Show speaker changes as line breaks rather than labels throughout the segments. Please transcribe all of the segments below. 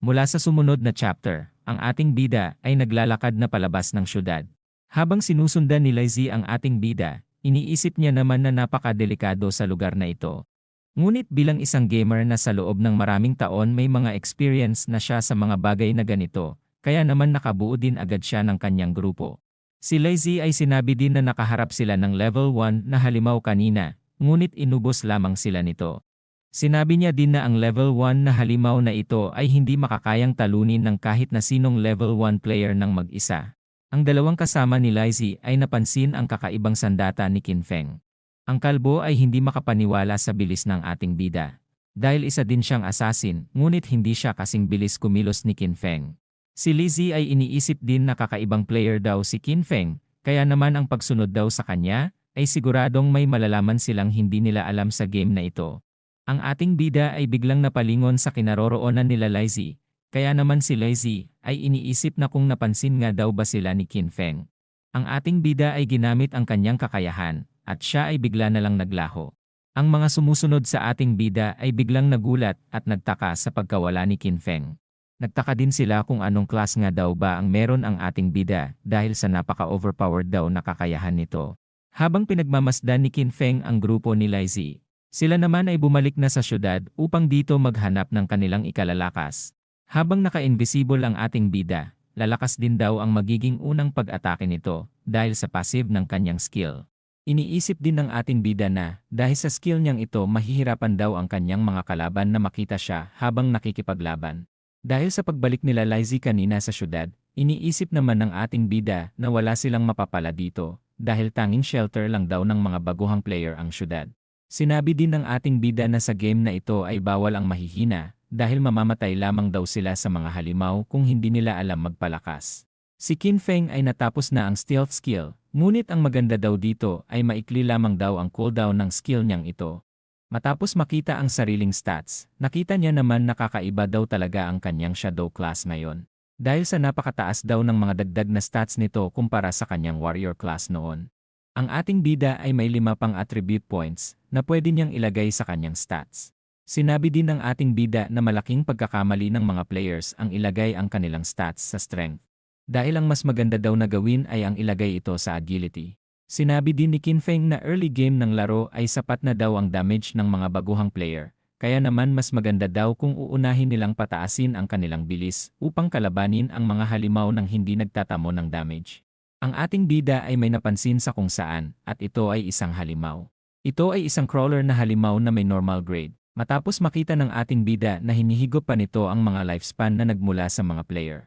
Mula sa sumunod na chapter, ang ating bida ay naglalakad na palabas ng syudad. Habang sinusundan ni Lizzie ang ating bida, iniisip niya naman na napakadelikado sa lugar na ito. Ngunit bilang isang gamer na sa loob ng maraming taon may mga experience na siya sa mga bagay na ganito, kaya naman nakabuo din agad siya ng kanyang grupo. Si Lizzie ay sinabi din na nakaharap sila ng level 1 na halimaw kanina, ngunit inubos lamang sila nito. Sinabi niya din na ang level 1 na halimaw na ito ay hindi makakayang talunin ng kahit na sinong level 1 player ng mag-isa. Ang dalawang kasama ni Lizzie ay napansin ang kakaibang sandata ni Kinfeng. Ang kalbo ay hindi makapaniwala sa bilis ng ating bida. Dahil isa din siyang assassin, ngunit hindi siya kasing bilis kumilos ni Kinfeng. Si Lizzie ay iniisip din na kakaibang player daw si Kinfeng, kaya naman ang pagsunod daw sa kanya, ay siguradong may malalaman silang hindi nila alam sa game na ito. Ang ating bida ay biglang napalingon sa kinaroroonan nila Lizzie, kaya naman si Lizzie ay iniisip na kung napansin nga daw ba sila ni Qin Feng. Ang ating bida ay ginamit ang kanyang kakayahan, at siya ay bigla na lang naglaho. Ang mga sumusunod sa ating bida ay biglang nagulat at nagtaka sa pagkawala ni Qin Feng. Nagtaka din sila kung anong class nga daw ba ang meron ang ating bida dahil sa napaka-overpowered daw na kakayahan nito. Habang pinagmamasdan ni Qin Feng ang grupo ni Lizzie, sila naman ay bumalik na sa syudad upang dito maghanap ng kanilang ikalalakas. Habang naka-invisible ang ating bida, lalakas din daw ang magiging unang pag-atake nito dahil sa passive ng kanyang skill. Iniisip din ng ating bida na dahil sa skill niyang ito mahihirapan daw ang kanyang mga kalaban na makita siya habang nakikipaglaban. Dahil sa pagbalik nila Lizzie kanina sa syudad, iniisip naman ng ating bida na wala silang mapapala dito dahil tanging shelter lang daw ng mga baguhang player ang syudad. Sinabi din ng ating bida na sa game na ito ay bawal ang mahihina dahil mamamatay lamang daw sila sa mga halimaw kung hindi nila alam magpalakas. Si Qin Feng ay natapos na ang stealth skill, ngunit ang maganda daw dito ay maikli lamang daw ang cooldown ng skill niyang ito. Matapos makita ang sariling stats, nakita niya naman nakakaiba daw talaga ang kanyang shadow class ngayon. Dahil sa napakataas daw ng mga dagdag na stats nito kumpara sa kanyang warrior class noon. Ang ating bida ay may lima pang attribute points na pwede niyang ilagay sa kanyang stats. Sinabi din ng ating bida na malaking pagkakamali ng mga players ang ilagay ang kanilang stats sa strength. Dahil ang mas maganda daw na gawin ay ang ilagay ito sa agility. Sinabi din ni Kinfeng na early game ng laro ay sapat na daw ang damage ng mga baguhang player, kaya naman mas maganda daw kung uunahin nilang pataasin ang kanilang bilis upang kalabanin ang mga halimaw ng hindi nagtatamo ng damage. Ang ating bida ay may napansin sa kung saan, at ito ay isang halimaw. Ito ay isang crawler na halimaw na may normal grade. Matapos makita ng ating bida na hinihigop pa nito ang mga lifespan na nagmula sa mga player.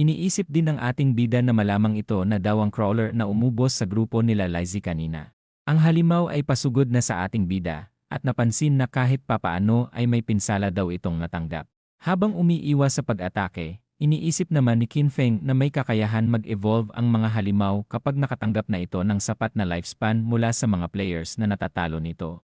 Iniisip din ng ating bida na malamang ito na daw ang crawler na umubos sa grupo nila Lizzie kanina. Ang halimaw ay pasugod na sa ating bida, at napansin na kahit papaano ay may pinsala daw itong natanggap. Habang umiiwas sa pag-atake, Iniisip naman ni Qin Feng na may kakayahan mag-evolve ang mga halimaw kapag nakatanggap na ito ng sapat na lifespan mula sa mga players na natatalo nito.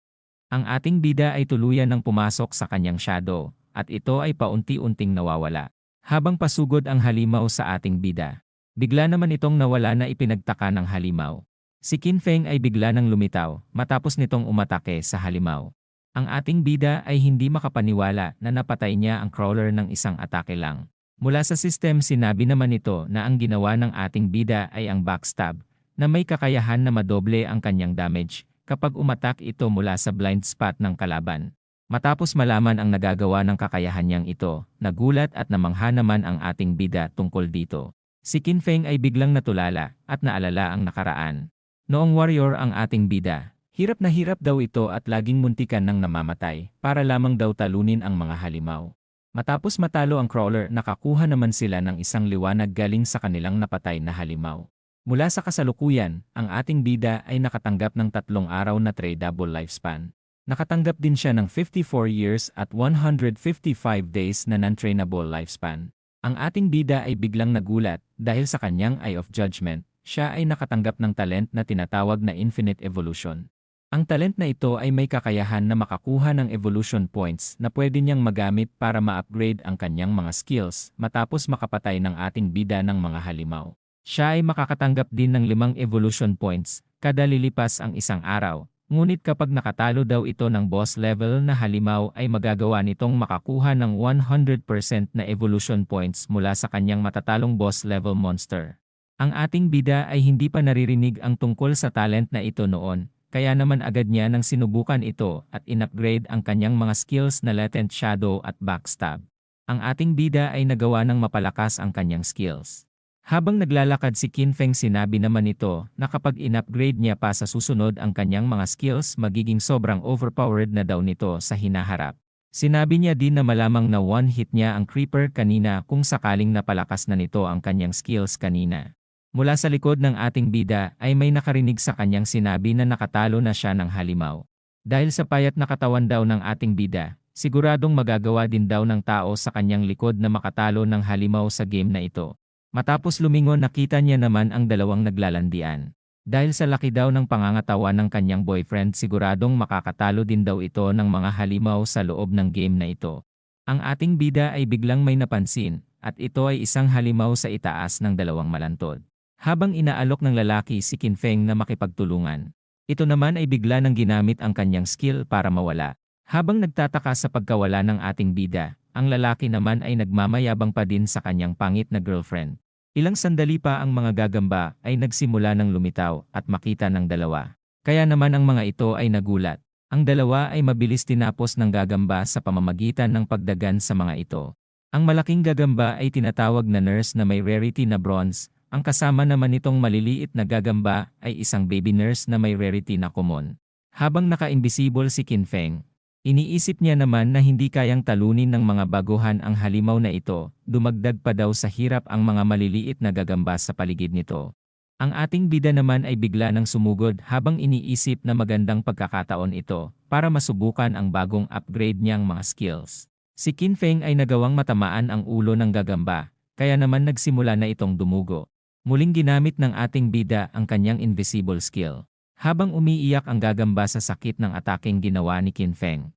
Ang ating bida ay tuluyan ng pumasok sa kanyang shadow, at ito ay paunti-unting nawawala. Habang pasugod ang halimaw sa ating bida, bigla naman itong nawala na ipinagtaka ng halimaw. Si Qin Feng ay bigla nang lumitaw matapos nitong umatake sa halimaw. Ang ating bida ay hindi makapaniwala na napatay niya ang crawler ng isang atake lang. Mula sa system sinabi naman ito na ang ginawa ng ating bida ay ang backstab, na may kakayahan na madoble ang kanyang damage kapag umatak ito mula sa blind spot ng kalaban. Matapos malaman ang nagagawa ng kakayahan niyang ito, nagulat at namangha naman ang ating bida tungkol dito. Si Qin Feng ay biglang natulala at naalala ang nakaraan. Noong warrior ang ating bida, hirap na hirap daw ito at laging muntikan ng namamatay para lamang daw talunin ang mga halimaw. Matapos matalo ang crawler nakakuha naman sila ng isang liwanag galing sa kanilang napatay na halimaw. Mula sa kasalukuyan, ang ating bida ay nakatanggap ng tatlong araw na tradable lifespan. Nakatanggap din siya ng 54 years at 155 days na non-trainable lifespan. Ang ating bida ay biglang nagulat dahil sa kanyang Eye of Judgment, siya ay nakatanggap ng talent na tinatawag na Infinite Evolution. Ang talent na ito ay may kakayahan na makakuha ng evolution points na pwede niyang magamit para ma-upgrade ang kanyang mga skills matapos makapatay ng ating bida ng mga halimaw. Siya ay makakatanggap din ng limang evolution points kada lilipas ang isang araw, Ngunit kapag nakatalo daw ito ng boss level na halimaw ay magagawa nitong makakuha ng 100% na evolution points mula sa kanyang matatalong boss level monster. Ang ating bida ay hindi pa naririnig ang tungkol sa talent na ito noon, kaya naman agad niya nang sinubukan ito at in-upgrade ang kanyang mga skills na latent shadow at backstab. Ang ating bida ay nagawa ng mapalakas ang kanyang skills. Habang naglalakad si Qin Feng sinabi naman nito na kapag in-upgrade niya pa sa susunod ang kanyang mga skills magiging sobrang overpowered na daw nito sa hinaharap. Sinabi niya din na malamang na one hit niya ang creeper kanina kung sakaling napalakas na nito ang kanyang skills kanina. Mula sa likod ng ating bida ay may nakarinig sa kanyang sinabi na nakatalo na siya ng halimaw. Dahil sa payat na katawan daw ng ating bida, siguradong magagawa din daw ng tao sa kanyang likod na makatalo ng halimaw sa game na ito. Matapos lumingon nakita niya naman ang dalawang naglalandian. Dahil sa laki daw ng pangangatawan ng kanyang boyfriend siguradong makakatalo din daw ito ng mga halimaw sa loob ng game na ito. Ang ating bida ay biglang may napansin, at ito ay isang halimaw sa itaas ng dalawang malantod. Habang inaalok ng lalaki si Kinfeng na makipagtulungan, ito naman ay bigla nang ginamit ang kanyang skill para mawala. Habang nagtataka sa pagkawala ng ating bida, ang lalaki naman ay nagmamayabang pa din sa kanyang pangit na girlfriend. Ilang sandali pa ang mga gagamba ay nagsimula ng lumitaw at makita ng dalawa. Kaya naman ang mga ito ay nagulat. Ang dalawa ay mabilis tinapos ng gagamba sa pamamagitan ng pagdagan sa mga ito. Ang malaking gagamba ay tinatawag na nurse na may rarity na bronze. Ang kasama naman nitong maliliit na gagamba ay isang baby nurse na may rarity na common. Habang naka-invisible si Kinfeng, Iniisip niya naman na hindi kayang talunin ng mga baguhan ang halimaw na ito, dumagdag pa daw sa hirap ang mga maliliit na gagamba sa paligid nito. Ang ating bida naman ay bigla ng sumugod habang iniisip na magandang pagkakataon ito para masubukan ang bagong upgrade niyang mga skills. Si Qin Feng ay nagawang matamaan ang ulo ng gagamba, kaya naman nagsimula na itong dumugo. Muling ginamit ng ating bida ang kanyang invisible skill. Habang umiiyak ang gagamba sa sakit ng ataking ginawa ni Qin Feng.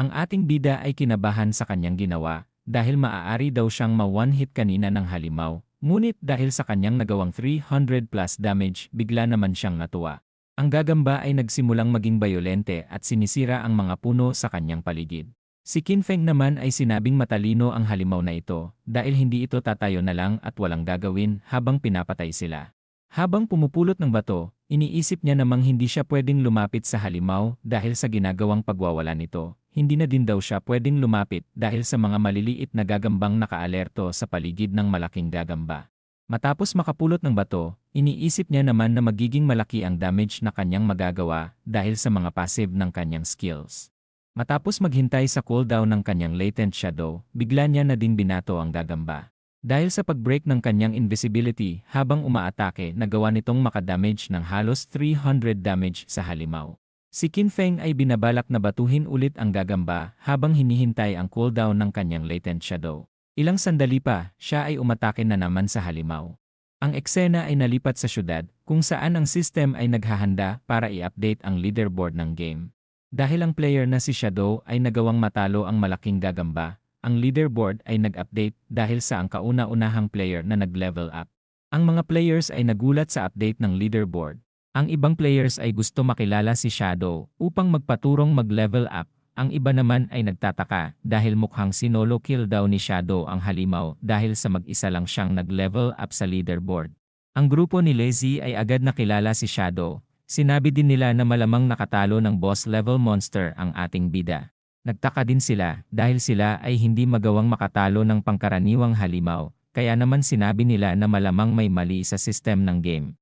Ang ating bida ay kinabahan sa kanyang ginawa dahil maaari daw siyang ma-one-hit kanina ng halimaw, ngunit dahil sa kanyang nagawang 300 plus damage bigla naman siyang natuwa. Ang gagamba ay nagsimulang maging bayolente at sinisira ang mga puno sa kanyang paligid. Si Qin Feng naman ay sinabing matalino ang halimaw na ito dahil hindi ito tatayo na lang at walang gagawin habang pinapatay sila. Habang pumupulot ng bato, iniisip niya namang hindi siya pwedeng lumapit sa halimaw dahil sa ginagawang pagwawala nito. Hindi na din daw siya pwedeng lumapit dahil sa mga maliliit na gagambang nakaalerto sa paligid ng malaking gagamba. Matapos makapulot ng bato, iniisip niya naman na magiging malaki ang damage na kanyang magagawa dahil sa mga passive ng kanyang skills. Matapos maghintay sa cooldown ng kanyang latent shadow, bigla niya na din binato ang gagamba. Dahil sa pag-break ng kanyang invisibility habang umaatake nagawa nitong makadamage ng halos 300 damage sa halimaw. Si Qin Feng ay binabalak na batuhin ulit ang gagamba habang hinihintay ang cooldown ng kanyang latent shadow. Ilang sandali pa, siya ay umatake na naman sa halimaw. Ang eksena ay nalipat sa syudad kung saan ang system ay naghahanda para i-update ang leaderboard ng game. Dahil ang player na si Shadow ay nagawang matalo ang malaking gagamba, ang leaderboard ay nag-update dahil sa ang kauna-unahang player na nag-level up. Ang mga players ay nagulat sa update ng leaderboard. Ang ibang players ay gusto makilala si Shadow upang magpaturong mag-level up. Ang iba naman ay nagtataka dahil mukhang sinolo kill daw ni Shadow ang halimaw dahil sa mag-isa lang siyang nag-level up sa leaderboard. Ang grupo ni Lazy ay agad nakilala si Shadow. Sinabi din nila na malamang nakatalo ng boss level monster ang ating bida. Nagtaka din sila dahil sila ay hindi magawang makatalo ng pangkaraniwang halimaw, kaya naman sinabi nila na malamang may mali sa system ng game.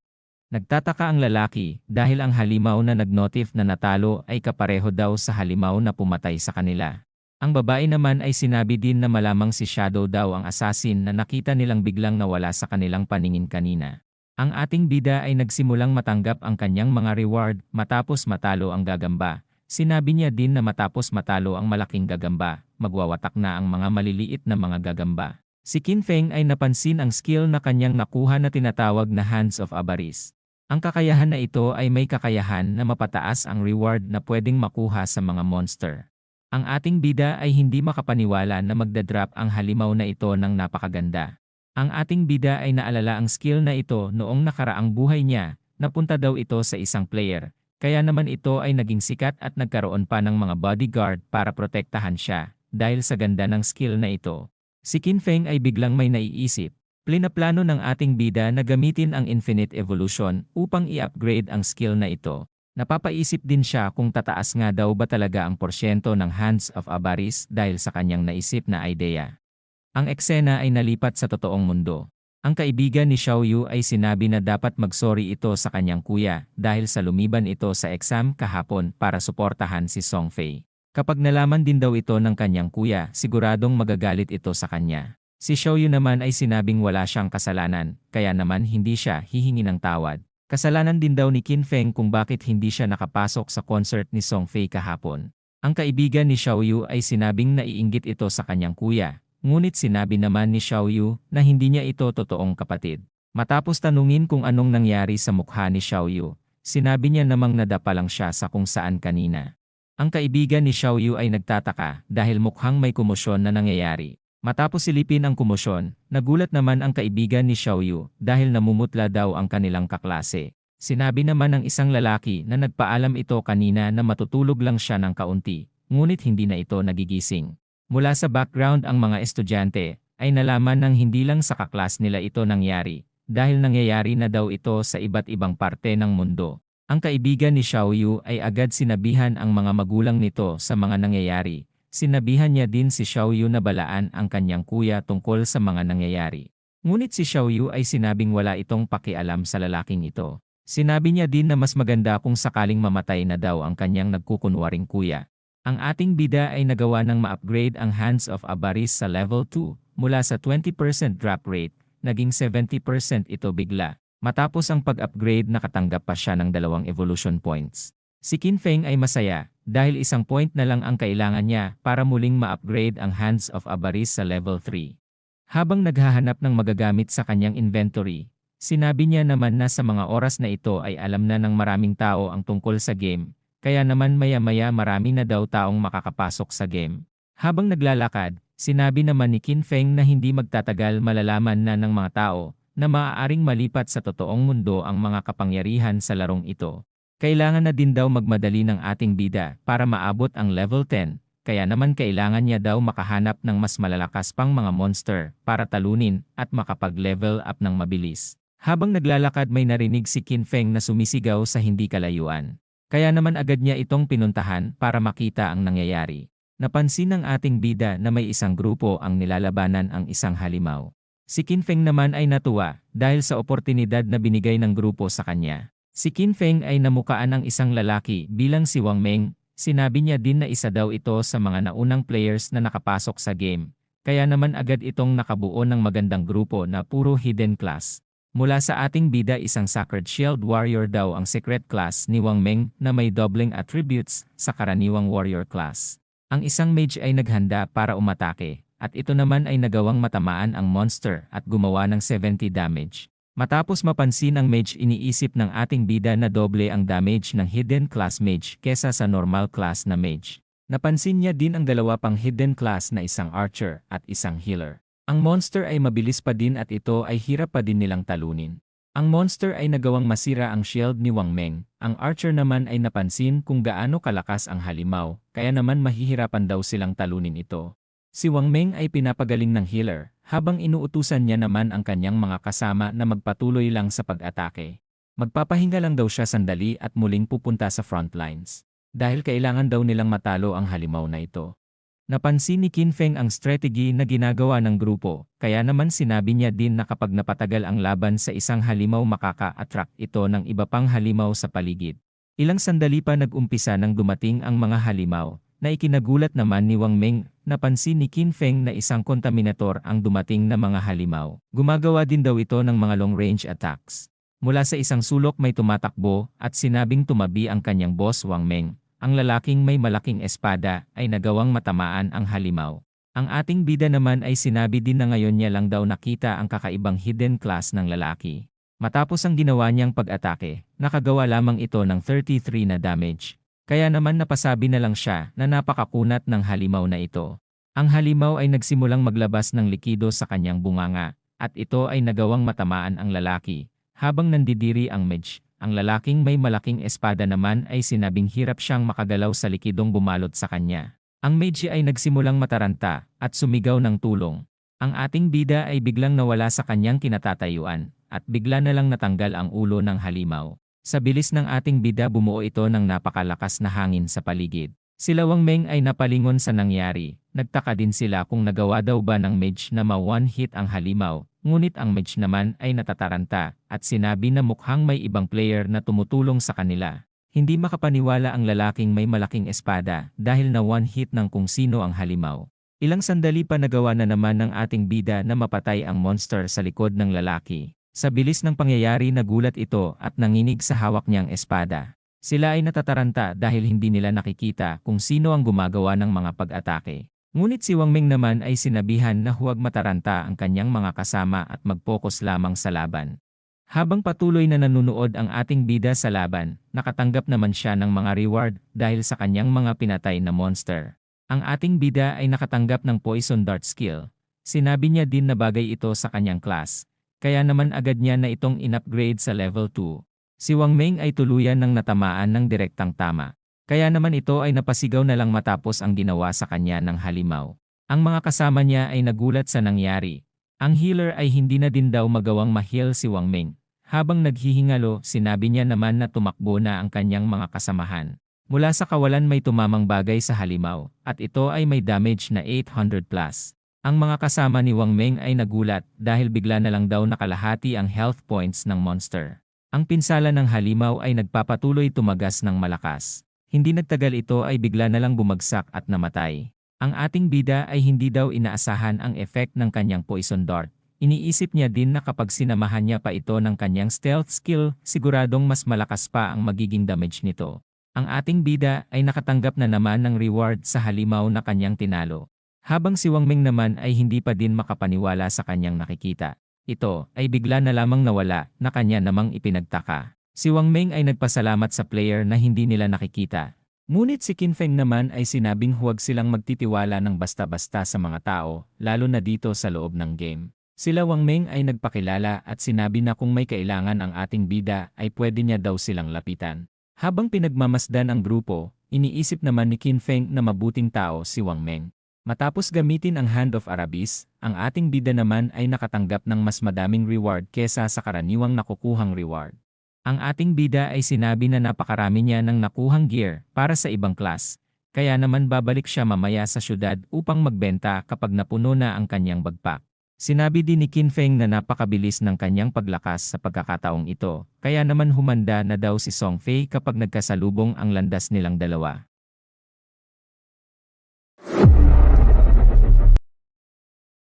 Nagtataka ang lalaki dahil ang halimaw na nagnotif na natalo ay kapareho daw sa halimaw na pumatay sa kanila. Ang babae naman ay sinabi din na malamang si Shadow daw ang assassin na nakita nilang biglang nawala sa kanilang paningin kanina. Ang ating bida ay nagsimulang matanggap ang kanyang mga reward matapos matalo ang gagamba, Sinabi niya din na matapos matalo ang malaking gagamba, magwawatak na ang mga maliliit na mga gagamba. Si Qin Feng ay napansin ang skill na kanyang nakuha na tinatawag na Hands of Avarice. Ang kakayahan na ito ay may kakayahan na mapataas ang reward na pwedeng makuha sa mga monster. Ang ating bida ay hindi makapaniwala na magdadrop ang halimaw na ito ng napakaganda. Ang ating bida ay naalala ang skill na ito noong nakaraang buhay niya, napunta daw ito sa isang player, Kaya naman ito ay naging sikat at nagkaroon pa ng mga bodyguard para protektahan siya dahil sa ganda ng skill na ito. Si Qin Feng ay biglang may naiisip. Plinaplano ng ating bida na gamitin ang Infinite Evolution upang i-upgrade ang skill na ito. Napapaisip din siya kung tataas nga daw ba talaga ang porsyento ng Hands of Avaris dahil sa kanyang naisip na idea. Ang eksena ay nalipat sa totoong mundo. Ang kaibigan ni Xiao Yu ay sinabi na dapat magsorry ito sa kanyang kuya dahil sa lumiban ito sa exam kahapon para suportahan si Song Fei. Kapag nalaman din daw ito ng kanyang kuya, siguradong magagalit ito sa kanya. Si Xiaoyu naman ay sinabing wala siyang kasalanan, kaya naman hindi siya hihingi ng tawad. Kasalanan din daw ni Qin Feng kung bakit hindi siya nakapasok sa concert ni Song Fei kahapon. Ang kaibigan ni Xiaoyu ay sinabing naiinggit ito sa kanyang kuya, ngunit sinabi naman ni Xiaoyu na hindi niya ito totoong kapatid. Matapos tanungin kung anong nangyari sa mukha ni Xiaoyu, sinabi niya namang nadapa lang siya sa kung saan kanina. Ang kaibigan ni Xiaoyu ay nagtataka dahil mukhang may kumosyon na nangyayari. Matapos silipin ang kumosyon, nagulat naman ang kaibigan ni Xiaoyu dahil namumutla daw ang kanilang kaklase. Sinabi naman ng isang lalaki na nagpaalam ito kanina na matutulog lang siya ng kaunti, ngunit hindi na ito nagigising. Mula sa background ang mga estudyante, ay nalaman ng hindi lang sa kaklas nila ito nangyari, dahil nangyayari na daw ito sa iba't ibang parte ng mundo. Ang kaibigan ni Xiaoyu ay agad sinabihan ang mga magulang nito sa mga nangyayari, Sinabihan niya din si Xiaoyu na balaan ang kanyang kuya tungkol sa mga nangyayari. Ngunit si Xiaoyu ay sinabing wala itong pakialam sa lalaking ito. Sinabi niya din na mas maganda kung sakaling mamatay na daw ang kanyang nagkukunwaring kuya. Ang ating bida ay nagawa ng ma-upgrade ang Hands of Abaris sa level 2 mula sa 20% drop rate, naging 70% ito bigla. Matapos ang pag-upgrade nakatanggap pa siya ng dalawang evolution points. Si Qin Feng ay masaya dahil isang point na lang ang kailangan niya para muling ma-upgrade ang Hands of Avaris sa level 3. Habang naghahanap ng magagamit sa kanyang inventory, sinabi niya naman na sa mga oras na ito ay alam na ng maraming tao ang tungkol sa game, kaya naman maya-maya marami na daw taong makakapasok sa game. Habang naglalakad, sinabi naman ni Qin Feng na hindi magtatagal malalaman na ng mga tao na maaaring malipat sa totoong mundo ang mga kapangyarihan sa larong ito. Kailangan na din daw magmadali ng ating bida para maabot ang level 10, kaya naman kailangan niya daw makahanap ng mas malalakas pang mga monster para talunin at makapag-level up ng mabilis. Habang naglalakad may narinig si Qin Feng na sumisigaw sa hindi kalayuan. Kaya naman agad niya itong pinuntahan para makita ang nangyayari. Napansin ng ating bida na may isang grupo ang nilalabanan ang isang halimaw. Si Qin Feng naman ay natuwa dahil sa oportunidad na binigay ng grupo sa kanya. Si Qin Feng ay namukaan ng isang lalaki bilang si Wang Meng, sinabi niya din na isa daw ito sa mga naunang players na nakapasok sa game, kaya naman agad itong nakabuo ng magandang grupo na puro hidden class. Mula sa ating bida isang Sacred Shield Warrior daw ang secret class ni Wang Meng na may doubling attributes sa karaniwang warrior class. Ang isang mage ay naghanda para umatake, at ito naman ay nagawang matamaan ang monster at gumawa ng 70 damage. Matapos mapansin ang mage iniisip ng ating bida na doble ang damage ng hidden class mage kesa sa normal class na mage. Napansin niya din ang dalawa pang hidden class na isang archer at isang healer. Ang monster ay mabilis pa din at ito ay hirap pa din nilang talunin. Ang monster ay nagawang masira ang shield ni Wang Meng, ang archer naman ay napansin kung gaano kalakas ang halimaw, kaya naman mahihirapan daw silang talunin ito. Si Wang Meng ay pinapagaling ng healer, habang inuutusan niya naman ang kanyang mga kasama na magpatuloy lang sa pag-atake. Magpapahinga lang daw siya sandali at muling pupunta sa front lines. Dahil kailangan daw nilang matalo ang halimaw na ito. Napansin ni Qin Feng ang strategy na ginagawa ng grupo, kaya naman sinabi niya din na kapag napatagal ang laban sa isang halimaw makaka-attract ito ng iba pang halimaw sa paligid. Ilang sandali pa nag-umpisa nang dumating ang mga halimaw, na ikinagulat naman ni Wang Meng, napansin ni Qin Feng na isang kontaminator ang dumating na mga halimaw. Gumagawa din daw ito ng mga long-range attacks. Mula sa isang sulok may tumatakbo at sinabing tumabi ang kanyang boss Wang Meng. Ang lalaking may malaking espada ay nagawang matamaan ang halimaw. Ang ating bida naman ay sinabi din na ngayon niya lang daw nakita ang kakaibang hidden class ng lalaki. Matapos ang ginawa niyang pag-atake, nakagawa lamang ito ng 33 na damage. Kaya naman napasabi na lang siya na napakakunat ng halimaw na ito. Ang halimaw ay nagsimulang maglabas ng likido sa kanyang bunganga, at ito ay nagawang matamaan ang lalaki. Habang nandidiri ang medj, Ang lalaking may malaking espada naman ay sinabing hirap siyang makagalaw sa likidong bumalot sa kanya. Ang mage ay nagsimulang mataranta at sumigaw ng tulong. Ang ating bida ay biglang nawala sa kanyang kinatatayuan at bigla na lang natanggal ang ulo ng halimaw. Sa bilis ng ating bida bumuo ito ng napakalakas na hangin sa paligid. Sila Wang Meng ay napalingon sa nangyari. Nagtaka din sila kung nagawa daw ba ng mage na ma-one hit ang halimaw, ngunit ang mage naman ay natataranta at sinabi na mukhang may ibang player na tumutulong sa kanila. Hindi makapaniwala ang lalaking may malaking espada dahil na one hit ng kung sino ang halimaw. Ilang sandali pa nagawa na naman ng ating bida na mapatay ang monster sa likod ng lalaki. Sa bilis ng pangyayari nagulat ito at nanginig sa hawak niyang espada. Sila ay natataranta dahil hindi nila nakikita kung sino ang gumagawa ng mga pag-atake. Ngunit si Wang Ming naman ay sinabihan na huwag mataranta ang kanyang mga kasama at mag-focus lamang sa laban. Habang patuloy na nanunood ang ating bida sa laban, nakatanggap naman siya ng mga reward dahil sa kanyang mga pinatay na monster. Ang ating bida ay nakatanggap ng poison dart skill. Sinabi niya din na bagay ito sa kanyang class, kaya naman agad niya na itong in-upgrade sa level 2. Si Wang Ming ay tuluyan ng natamaan ng direktang tama. Kaya naman ito ay napasigaw na lang matapos ang ginawa sa kanya ng halimaw. Ang mga kasama niya ay nagulat sa nangyari. Ang healer ay hindi na din daw magawang ma-heal si Wang Ming. Habang naghihingalo, sinabi niya naman na tumakbo na ang kanyang mga kasamahan. Mula sa kawalan may tumamang bagay sa halimaw, at ito ay may damage na 800 plus. Ang mga kasama ni Wang Ming ay nagulat dahil bigla na lang daw nakalahati ang health points ng monster. Ang pinsala ng halimaw ay nagpapatuloy tumagas ng malakas. Hindi nagtagal ito ay bigla na lang bumagsak at namatay. Ang ating bida ay hindi daw inaasahan ang effect ng kanyang poison dart. Iniisip niya din na kapag sinamahan niya pa ito ng kanyang stealth skill, siguradong mas malakas pa ang magiging damage nito. Ang ating bida ay nakatanggap na naman ng reward sa halimaw na kanyang tinalo. Habang si Wang Ming naman ay hindi pa din makapaniwala sa kanyang nakikita. Ito ay bigla na lamang nawala na kanya namang ipinagtaka. Si Wang Ming ay nagpasalamat sa player na hindi nila nakikita. Ngunit si Qin Feng naman ay sinabing huwag silang magtitiwala ng basta-basta sa mga tao, lalo na dito sa loob ng game. Sila Wang Ming ay nagpakilala at sinabi na kung may kailangan ang ating bida ay pwede niya daw silang lapitan. Habang pinagmamasdan ang grupo, iniisip naman ni Qin Feng na mabuting tao si Wang Meng. Matapos gamitin ang Hand of Arabis, ang ating bida naman ay nakatanggap ng mas madaming reward kesa sa karaniwang nakukuhang reward. Ang ating bida ay sinabi na napakarami niya ng nakuhang gear para sa ibang class, kaya naman babalik siya mamaya sa syudad upang magbenta kapag napuno na ang kanyang bagpak. Sinabi din ni Qin Feng na napakabilis ng kanyang paglakas sa pagkakataong ito, kaya naman humanda na daw si Song Fei kapag nagkasalubong ang landas nilang dalawa.